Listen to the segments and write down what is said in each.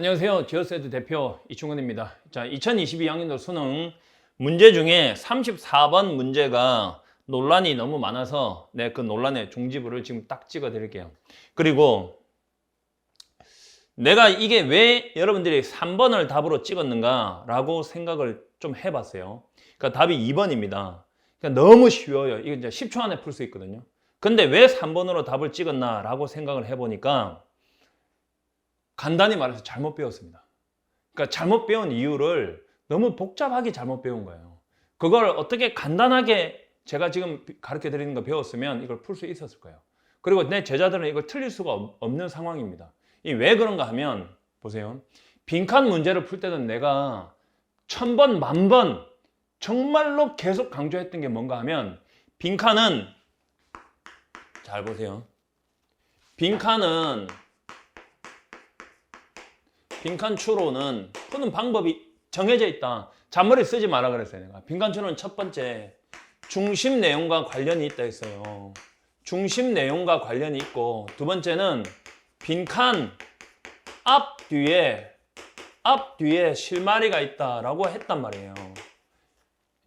안녕하세요. 지어세드 대표 이충원입니다. 자, 2022 학년도 수능 문제 중에 34번 문제가 논란이 너무 많아서 네, 그 논란의 종지부를 지금 딱 찍어 드릴게요. 그리고 내가 이게 왜 여러분들이 3번을 답으로 찍었는가라고 생각을 좀 해봤어요. 그러니까 답이 2번입니다. 그러니까 너무 쉬워요. 이거 이제 10초 안에 풀 수 있거든요. 근데 왜 3번으로 답을 찍었나라고 생각을 해보니까 간단히 말해서 잘못 배웠습니다. 그러니까 잘못 배운 이유를 너무 복잡하게 잘못 배운 거예요. 그걸 어떻게 간단하게 제가 지금 가르쳐 드리는 거 배웠으면 이걸 풀 수 있었을 거예요. 그리고 내 제자들은 이걸 틀릴 수가 없- 없는 상황입니다. 이 왜 그런가 하면 보세요. 빈칸 문제를 풀 때는 내가 천 번, 만 번 정말로 계속 강조했던 게 뭔가 하면 빈칸은 잘 보세요. 빈칸은 빈칸 추로는 푸는 방법이 정해져 있다. 잔머리 쓰지 마라 그랬어요. 내가. 빈칸 추로는 첫 번째 중심 내용과 관련이 있다 했어요. 중심 내용과 관련이 있고 두 번째는 빈칸 앞 뒤에 앞 뒤에 실마리가 있다라고 했단 말이에요.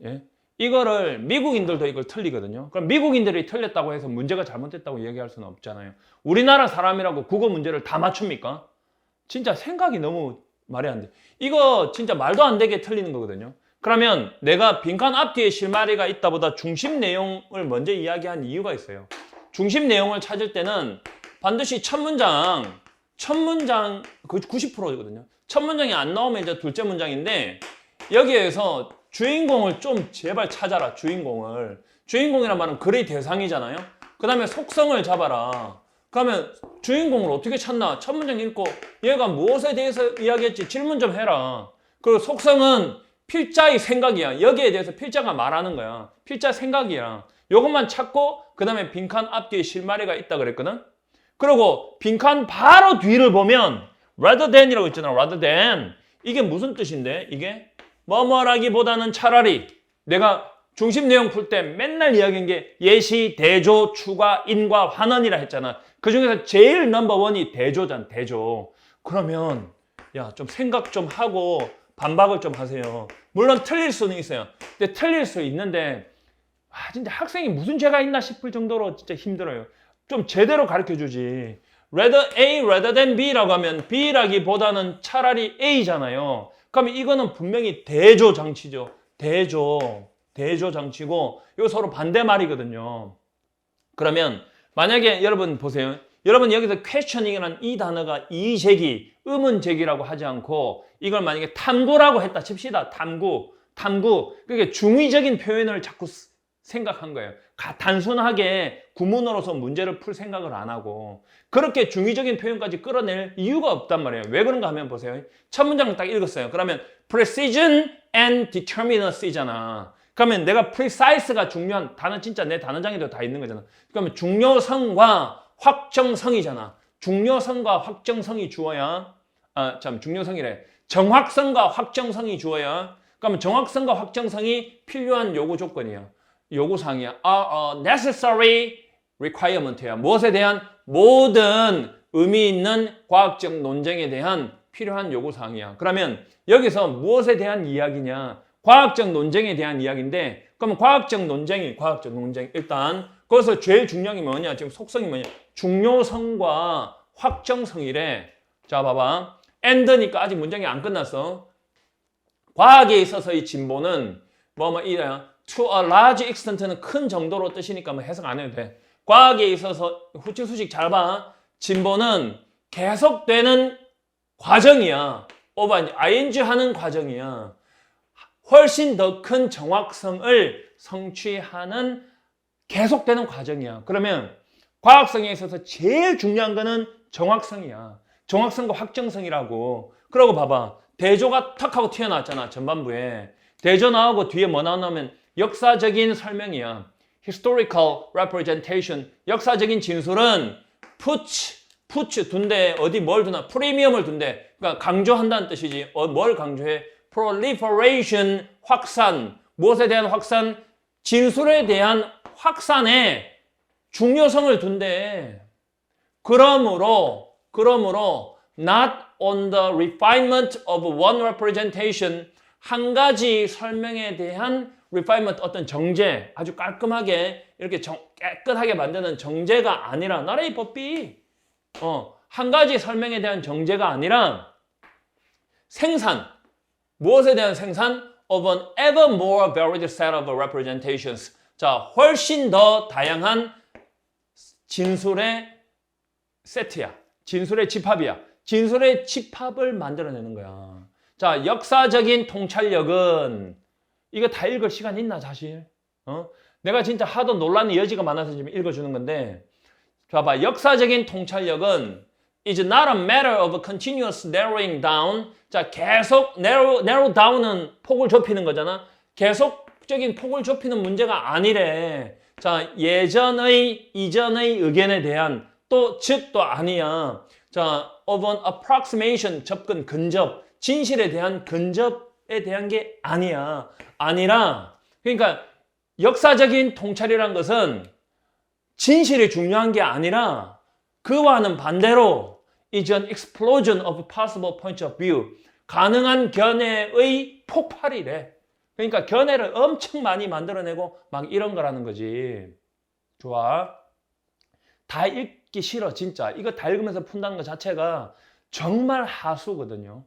예? 이거를 미국인들도 이걸 틀리거든요. 그럼 미국인들이 틀렸다고 해서 문제가 잘못됐다고 얘기할 수는 없잖아요. 우리나라 사람이라고 국어 문제를 다 맞춥니까? 진짜 생각이 너무 말이 안 돼. 이거 진짜 말도 안 되게 틀리는 거거든요. 그러면 내가 빈칸 앞뒤에 실마리가 있다보다 중심 내용을 먼저 이야기한 이유가 있어요. 중심 내용을 찾을 때는 반드시 첫 문장, 첫 문장 그 90%거든요. 첫 문장이 안 나오면 이제 둘째 문장인데 여기에서 주인공을 좀 제발 찾아라. 주인공을. 주인공이란 말은 글의 대상이잖아요. 그 다음에 속성을 잡아라. 그러면 주인공을 어떻게 찾나? 첫 문장 읽고 얘가 무엇에 대해서 이야기했지? 질문 좀 해라. 그리고 속성은 필자의 생각이야. 여기에 대해서 필자가 말하는 거야. 필자 생각이야. 요것만 찾고 그 다음에 빈칸 앞뒤에 실마리가 있다 그랬거든? 그리고 빈칸 바로 뒤를 보면 rather than이라고 있잖아. rather than. 이게 무슨 뜻인데? 이게 뭐뭐라기보다는 차라리 내가 중심 내용 풀 때 맨날 이야기한 게 예시, 대조, 추가, 인과, 환원이라 했잖아. 그 중에서 제일 넘버원이 대조잖아, 대조. 그러면 야, 좀 생각 좀 하고 반박을 좀 하세요. 물론 틀릴 수는 있어요. 근데 틀릴 수 있는데 아, 진짜 학생이 무슨 죄가 있나 싶을 정도로 진짜 힘들어요. 좀 제대로 가르쳐 주지. rather A rather than B라고 하면 B라기보다는 차라리 A잖아요. 그러면 이거는 분명히 대조 장치죠. 대조. 대조 장치고 이거 서로 반대말이거든요. 그러면 만약에 여러분 보세요. 여러분 여기서 questioning이라는 이 단어가 이제기, 의문제기라고 하지 않고 이걸 만약에 탐구라고 했다 칩시다. 탐구, 탐구. 그게 중의적인 표현을 자꾸 쓰- 생각한 거예요. 가- 단순하게 구문으로서 문제를 풀 생각을 안 하고 그렇게 중의적인 표현까지 끌어낼 이유가 없단 말이에요. 왜 그런가 하면 보세요. 첫 문장을 딱 읽었어요. 그러면 precision and determinacy잖아. 그러면 내가 precise가 중요한 단어 진짜 내 단어장에도 다 있는 거잖아. 그러면 중요성과 확정성이잖아. 중요성과 확정성이 주어야 아, 참 중요성이래. 정확성과 확정성이 주어야 그러면 정확성과 확정성이 필요한 요구 조건이야. 요구 사항이야. are a necessary requirement야. 무엇에 대한 모든 의미 있는 과학적 논쟁에 대한 필요한 요구 사항이야. 그러면 여기서 무엇에 대한 이야기냐? 과학적 논쟁에 대한 이야기인데 그러면 과학적 논쟁이 과학적 논쟁 일단 거기서 제일 중요한 게 뭐냐? 지금 속성이 뭐냐? 중요성과 확정성이래. 자, 봐봐. and니까 아직 문장이 안 끝났어. 과학에 있어서의 진보는 뭐뭐 이래야 to a large extent는 큰 정도로 뜻이니까 뭐 해석 안 해도 돼. 과학에 있어서 후치 수식 잘 봐. 진보는 계속되는 과정이야. 오바 ing 하는 과정이야. 훨씬 더 큰 정확성을 성취하는 계속되는 과정이야. 그러면 과학성에 있어서 제일 중요한 거는 정확성이야. 정확성과 확정성이라고. 그러고 봐봐. 대조가 탁 하고 튀어나왔잖아. 전반부에. 대조 나오고 뒤에 뭐 나오냐면 역사적인 설명이야. historical representation. 역사적인 진술은 puts, puts 둔데 어디 뭘 두나? 프리미엄을 둔데. 그러니까 강조한다는 뜻이지. 어, 뭘 강조해? Proliferation 확산. 무엇에 대한 확산? 진술에 대한 확산에 중요성을 둔대. 그러므로 그러므로 not on the refinement of one representation 한 가지 설명에 대한 refinement 어떤 정제 아주 깔끔하게 이렇게 정- 깨끗하게 만드는 정제가 아니라 나라의 법비 어, 한 가지 설명에 대한 정제가 아니라 생산 무엇에 대한 생산? Of an ever more varied set of representations. 자 훨씬 더 다양한 진술의 세트야. 진술의 집합이야. 진술의 집합을 만들어내는 거야. 자 역사적인 통찰력은 이거 다 읽을 시간 있나 사실? 어? 내가 진짜 하도 논란의 여지가 많아서 지금 읽어주는 건데. 봐봐. 역사적인 통찰력은 is not a matter of continuous narrowing down. 자 계속 narrow, narrow down은 폭을 좁히는 거잖아. 계속적인 폭을 좁히는 문제가 아니래. 자 예전의 이전의 의견에 대한 또 즉 또 아니야. 자 of an approximation 접근 근접 진실에 대한 근접에 대한 게 아니야. 아니라 그러니까 역사적인 통찰이란 것은 진실이 중요한 게 아니라 그와는 반대로 is an explosion of possible points of view. 가능한 견해의 폭발이래. 그러니까 견해를 엄청 많이 만들어내고 막 이런 거라는 거지. 좋아. 다 읽기 싫어 진짜. 이거 다 읽으면서 푼다는 것 자체가 정말 하수거든요.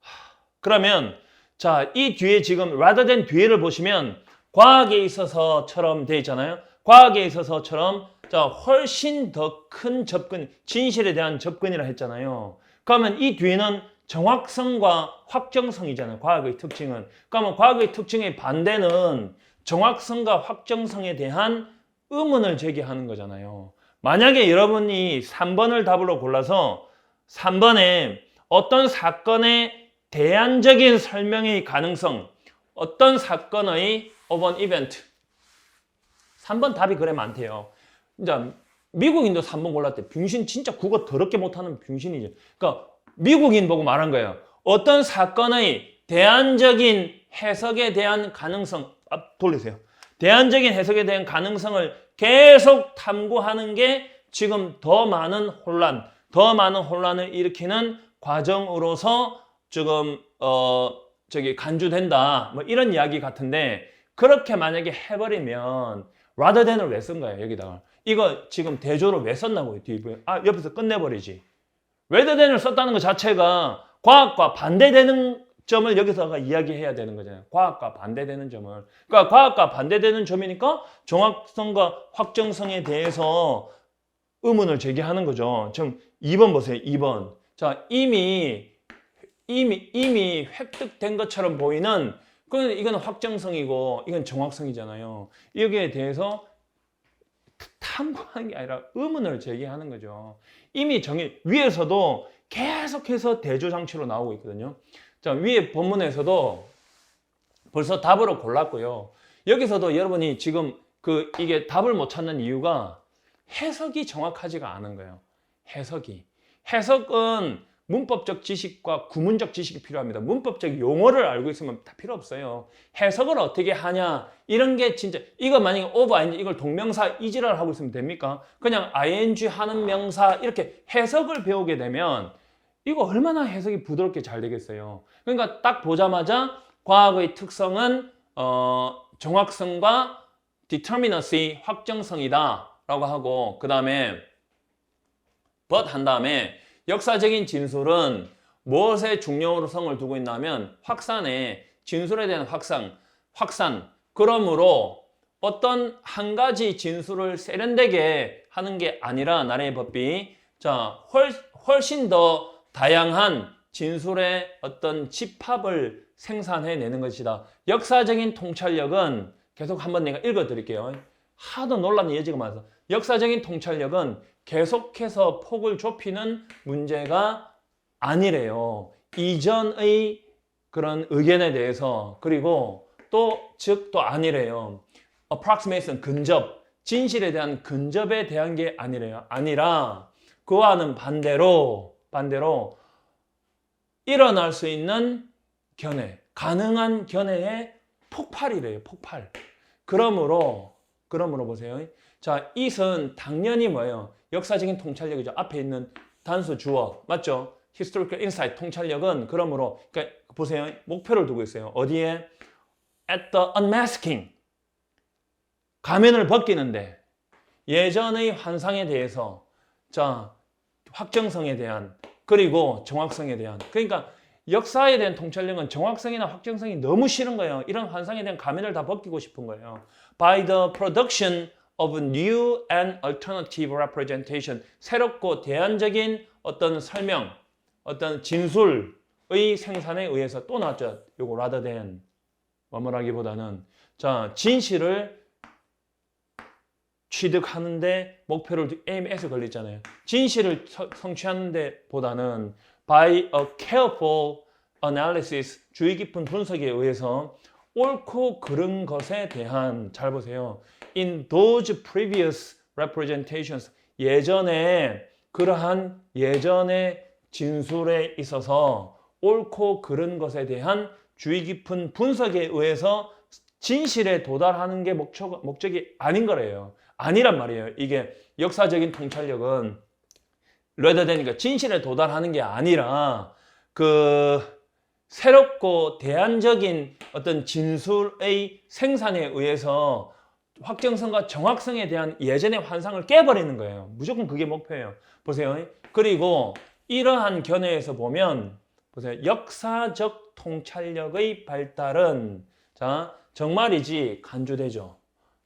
하, 그러면 자 이 뒤에 지금 rather than 뒤에를 보시면 과학에 있어서처럼 돼 있잖아요. 과학에 있어서처럼 자 훨씬 더 큰 접근 진실에 대한 접근이라 했잖아요 그러면 이 뒤에는 정확성과 확정성이잖아요 과학의 특징은 그러면 과학의 특징의 반대는 정확성과 확정성에 대한 의문을 제기하는 거잖아요. 만약에 여러분이 3번을 답으로 골라서 3번에 어떤 사건의 대안적인 설명의 가능성, 어떤 사건의 an event. 3번 답이 그래 많대요. 이제 미국인도 3번 골랐대. 병신 진짜 국어 더럽게 못하는 병신이지. 그러니까 미국인 보고 말한 거예요. 어떤 사건의 대안적인 해석에 대한 가능성, 앞 돌리세요. 대안적인 해석에 대한 가능성을 계속 탐구하는 게 지금 더 많은 혼란, 더 많은 혼란을 일으키는 과정으로서 지금 어 저기 간주된다. 뭐 이런 이야기 같은데 그렇게 만약에 해버리면 rather than을 왜 쓴 거예요 여기다가 이거 지금 대조로 왜 썼나고요 뒤에 아 옆에서 끝내버리지 rather than을 썼다는 것 자체가 과학과 반대되는 점을 여기서가 이야기해야 되는 거잖아요. 과학과 반대되는 점을. 그러니까 과학과 반대되는 점이니까 정확성과 확정성에 대해서 의문을 제기하는 거죠. 지금 2번 보세요. 2번. 자, 이미 이미 이미 획득된 것처럼 보이는 그건 이건 확정성이고 이건 정확성이잖아요. 여기에 대해서 탐구하는 게 아니라 의문을 제기하는 거죠. 이미 정해 위에서도 계속해서 대조 장치로 나오고 있거든요. 자, 위에 본문에서도 벌써 답으로 골랐고요. 여기서도 여러분이 지금 그 이게 답을 못 찾는 이유가 해석이 정확하지가 않은 거예요. 해석이. 해석은 문법적 지식과 구문적 지식이 필요합니다. 문법적 용어를 알고 있으면 다 필요 없어요. 해석을 어떻게 하냐 이런 게 진짜 이거 만약에 over 아닌지 이걸 동명사 이지랄 하고 있으면 됩니까? 그냥 ing 하는 명사 이렇게 해석을 배우게 되면 이거 얼마나 해석이 부드럽게 잘 되겠어요. 그러니까 딱 보자마자 과학의 특성은 어, 정확성과 determinacy 확정성이다 라고 하고 그 다음에 but 한 다음에 역사적인 진술은 무엇에 중요성을 두고 있냐면 확산에 진술에 대한 확산, 확산. 그러므로 어떤 한 가지 진술을 세련되게 하는 게 아니라 나라의 법비 자 훨, 훨씬 더 다양한 진술의 어떤 집합을 생산해내는 것이다. 역사적인 통찰력은 계속 한번 내가 읽어드릴게요. 하도 논란의 여지가 많아서 역사적인 통찰력은 계속해서 폭을 좁히는 문제가 아니래요. 이전의 그런 의견에 대해서 그리고 또 즉 또 아니래요. approximation 근접 진실에 대한 근접에 대한 게 아니래요. 아니라 그와는 반대로 반대로 일어날 수 있는 견해, 가능한 견해의 폭발이래요. 폭발. 그러므로 그러므로 보세요. 자, it은 당연히 뭐예요? 역사적인 통찰력이죠. 앞에 있는 단수 주어 맞죠? historical insight 통찰력은 그러므로 그러니까 보세요 목표를 두고 있어요 어디에 at the unmasking 가면을 벗기는데 예전의 환상에 대해서 자 확정성에 대한 그리고 정확성에 대한 그러니까 역사에 대한 통찰력은 정확성이나 확정성이 너무 싫은 거예요. 이런 환상에 대한 가면을 다 벗기고 싶은 거예요. By the production of new and alternative representation 새롭고 대안적인 어떤 설명, 어떤 진술의 생산에 의해서 또 나왔죠. 요거 rather than 뭐뭐라기보다는 자 진실을 취득하는데 목표를 AMS 걸렸잖아요. 진실을 서- 성취하는데 보다는 by a careful analysis 주의 깊은 분석에 의해서 옳고 그른 것에 대한 잘 보세요. In those previous representations 예전에 그러한 예전의 진술에 있어서 옳고 그른 것에 대한 주의 깊은 분석에 의해서 진실에 도달하는 게 목적, 목적이 아닌 거래요. 아니란 말이에요. 이게 역사적인 통찰력은 레더 되니까 진실에 도달하는 게 아니라 그 새롭고 대안적인 어떤 진술의 생산에 의해서 확정성과 정확성에 대한 예전의 환상을 깨버리는 거예요. 무조건 그게 목표예요. 보세요. 그리고 이러한 견해에서 보면 보세요. 역사적 통찰력의 발달은 자 정말이지 간주되죠.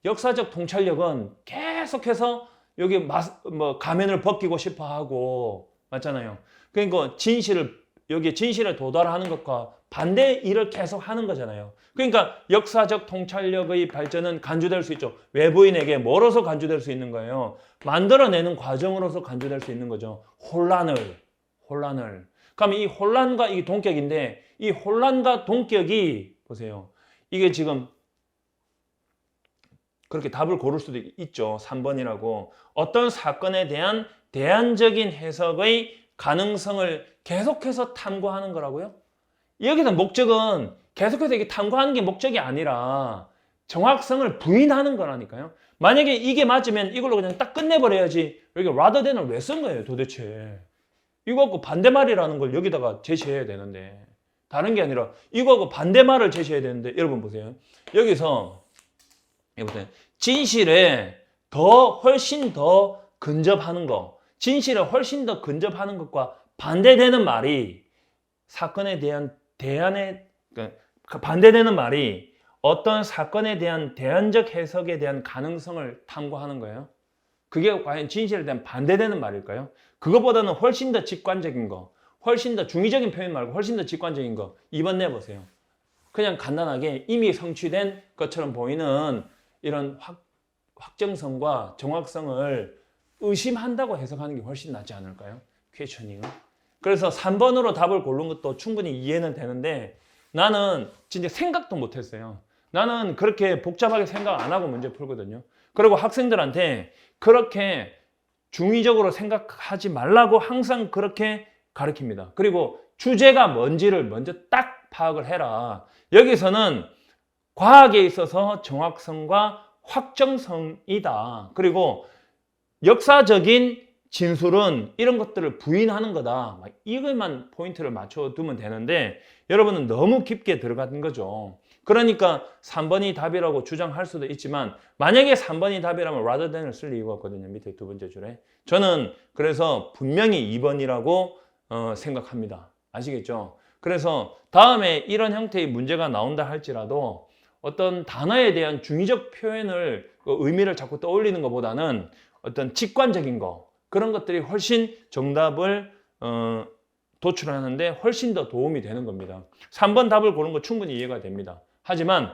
역사적 통찰력은 계속해서 여기 마, 뭐 가면을 벗기고 싶어 하고 맞잖아요. 그러니까 진실을 여기 진실에 도달하는 것과 반대 일을 계속 하는 거잖아요. 그러니까 역사적 통찰력의 발전은 간주될 수 있죠. 외부인에게 뭐로서 간주될 수 있는 거예요? 만들어내는 과정으로서 간주될 수 있는 거죠. 혼란을, 혼란을. 그럼 이 혼란과 이 동격인데 이 혼란과 동격이 보세요. 이게 지금 그렇게 답을 고를 수도 있죠. 3번이라고. 어떤 사건에 대한 대안적인 해석의 가능성을 계속해서 탐구하는 거라고요? 여기서 목적은 계속해서 이게 탐구하는 게 목적이 아니라 정확성을 부인하는 거라니까요. 만약에 이게 맞으면 이걸로 그냥 딱 끝내버려야지. 여기 rather than을 왜 쓴 거예요, 도대체? 이거하고 반대말이라는 걸 여기다가 제시해야 되는데. 다른 게 아니라 이거하고 반대말을 제시해야 되는데 여러분 보세요. 여기서 여보세요. 진실에 더 훨씬 더 근접하는 거, 진실에 훨씬 더 근접하는 것과 반대되는 말이 사건에 대한 대안에 그러니까 반대되는 말이 어떤 사건에 대한 대안적 해석에 대한 가능성을 탐구하는 거예요. 그게 과연 진실에 대한 반대되는 말일까요? 그것보다는 훨씬 더 직관적인 거, 훨씬 더 중의적인 표현 말고 훨씬 더 직관적인 거 2번 내보세요. 그냥 간단하게 이미 성취된 것처럼 보이는 이런 확, 확정성과 정확성을 의심한다고 해석하는 게 훨씬 낫지 않을까요? 퀘셔닝은. 그래서 3번으로 답을 고른 것도 충분히 이해는 되는데 나는 진짜 생각도 못 했어요. 나는 그렇게 복잡하게 생각 안 하고 문제 풀거든요. 그리고 학생들한테 그렇게 중의적으로 생각하지 말라고 항상 그렇게 가르칩니다. 그리고 주제가 뭔지를 먼저 딱 파악을 해라. 여기서는 과학에 있어서 정확성과 확정성이다. 그리고 역사적인 진술은 이런 것들을 부인하는 거다. 막 이것만 포인트를 맞춰두면 되는데 여러분은 너무 깊게 들어간 거죠. 그러니까 3번이 답이라고 주장할 수도 있지만 만약에 3번이 답이라면 rather than을 쓸 이유가 없거든요. 밑에 두 번째 줄에. 저는 그래서 분명히 2번이라고 어, 생각합니다. 아시겠죠? 그래서 다음에 이런 형태의 문제가 나온다 할지라도 어떤 단어에 대한 중의적 표현을 그 의미를 자꾸 떠올리는 것보다는 어떤 직관적인 거 그런 것들이 훨씬 정답을 어, 도출하는데 훨씬 더 도움이 되는 겁니다. 3번 답을 고른 거 충분히 이해가 됩니다. 하지만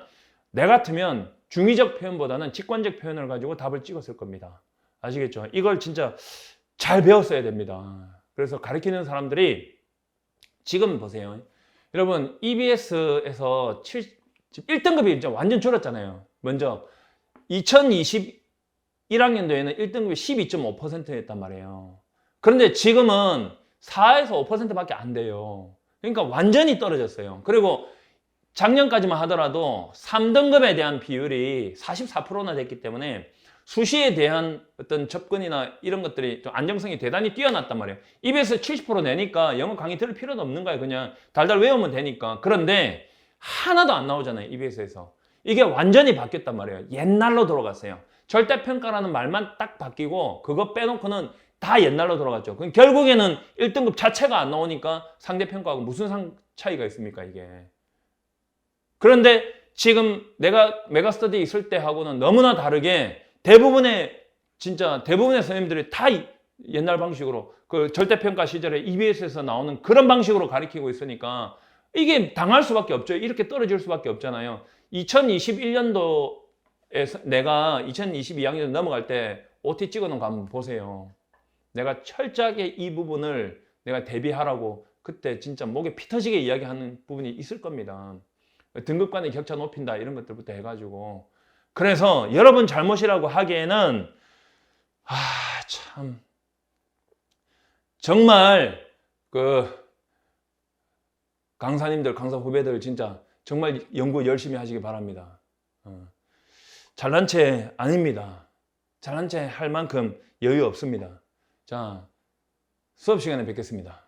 내 같으면 중의적 표현보다는 직관적 표현을 가지고 답을 찍었을 겁니다. 아시겠죠? 이걸 진짜 잘 배웠어야 됩니다. 그래서 가르치는 사람들이 지금 보세요. 여러분 EBS에서 7, 1등급이 이제 완전 줄었잖아요. 먼저 2021학년도에는 1등급이 12.5%였단 말이에요. 그런데 지금은 4에서 5%밖에 안 돼요. 그러니까 완전히 떨어졌어요. 그리고 작년까지만 하더라도 3등급에 대한 비율이 44%나 됐기 때문에 수시에 대한 어떤 접근이나 이런 것들이 좀 안정성이 대단히 뛰어났단 말이에요. 입에서 70% 내니까 영어 강의 들을 필요도 없는 거예요. 그냥 달달 외우면 되니까. 그런데 하나도 안 나오잖아요. EBS에서. 이게 완전히 바뀌었단 말이에요. 옛날로 돌아갔어요. 절대평가라는 말만 딱 바뀌고 그거 빼놓고는 다 옛날로 돌아갔죠. 그럼 결국에는 1등급 자체가 안 나오니까 상대평가하고 무슨 상 차이가 있습니까, 이게. 그런데 지금 내가 메가스터디 있을 때 하고는 너무나 다르게 대부분의 진짜 대부분의 선생님들이 다 이- 옛날 방식으로 그 절대평가 시절에 EBS에서 나오는 그런 방식으로 가르치고 있으니까 이게 당할 수밖에 없죠. 이렇게 떨어질 수밖에 없잖아요. 2021년도에 내가 2022학년 넘어갈 때 OT 찍어놓은 거 한번 보세요. 내가 철저하게 이 부분을 내가 대비하라고 그때 진짜 목에 피 터지게 이야기하는 부분이 있을 겁니다. 등급 간의 격차 높인다 이런 것들부터 해가지고 그래서 여러분 잘못이라고 하기에는 아 참 정말 그 강사님들 강사 후배들 진짜 정말 연구 열심히 하시기 바랍니다. 어. 잘난 체 아닙니다. 잘난 체 할 만큼 여유 없습니다. 자 수업 시간에 뵙겠습니다.